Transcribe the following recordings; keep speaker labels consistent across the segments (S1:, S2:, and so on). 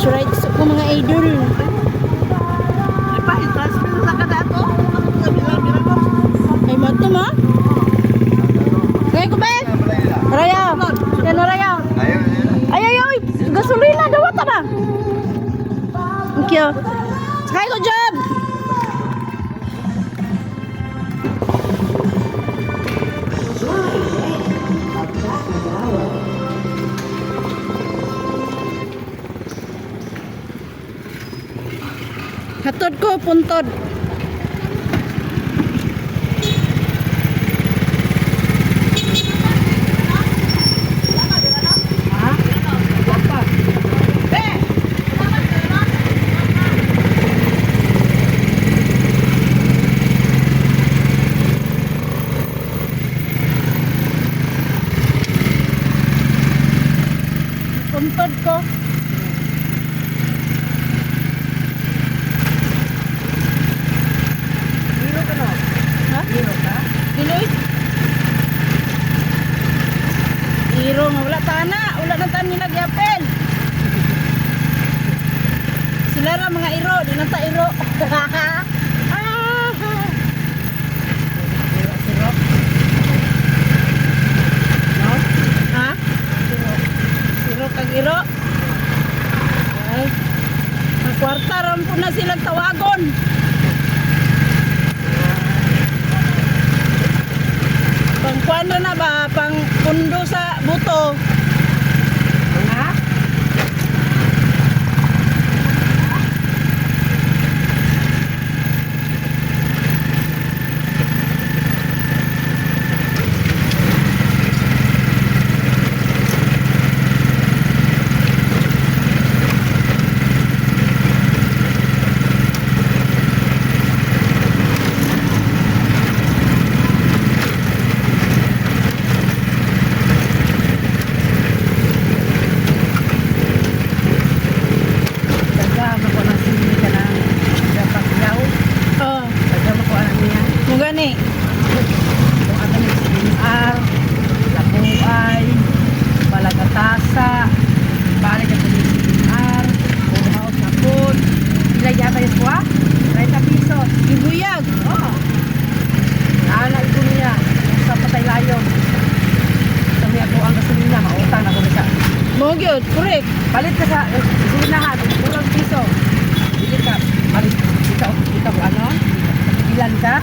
S1: Horse rides ko mga idol. Ay, mato ma. Kaya ko ba? Raya. Na Raya. Ay, ay, ay. Gasolina. Dawat ta ba? Thank you. Sakay ko, job. Hatod ko, puntod. Puntod ko.
S2: Hiro ka no?
S1: Ha?
S2: Hiro ka?
S1: Diloy? Iro nga wala tana, wala na tan nila gyapel. Sila ra mga iro, di na ta iro. Ah. Iro. Ay. Kwarta ram po na silang tawagon. Pang kwan na na ba? Pang pundo sa buto.
S2: Mga? Taga ako ng sini ka ng dapat yaw.
S1: Oh,
S2: Taga ako anak niya.
S1: mo gani.
S2: Kung ano yung CNR, Labuay, Malagatasa, balik ka sa CNR, Buhaos na food. Sila yata yung kuha? 30 pisos.
S1: Ibuyag.
S2: Nana ito niya. Sa patay layon. Sabi ako ang gasolina, mautang ako na sa.
S1: Mo gyud, correct.
S2: Palit ka sa gasolinahan, tulong piso. Hindi ka, palit, kita ko ano? Ilan ka?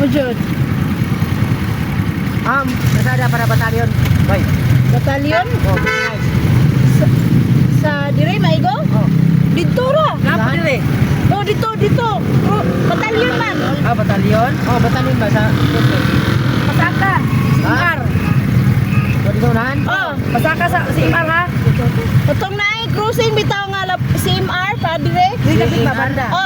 S1: Mo jud.
S2: Um, nasada para batalyon. Bye.
S1: Batalyon
S2: Oh, nice.
S1: sa, sa dire maigo?
S2: Oh.
S1: Dito ra.
S2: Napa dire?
S1: Oh, dito, dito. Oh, batalyon man.
S2: Ah, batalyon? Oh, batalyon ba sa Pasaka. Pwede ko unahan?
S1: Oh.
S2: Pasaka sa CMR ha?
S1: Katong naay cruising bitaw nga CMR pa dire.
S2: Hindi ka banda.
S1: Oh,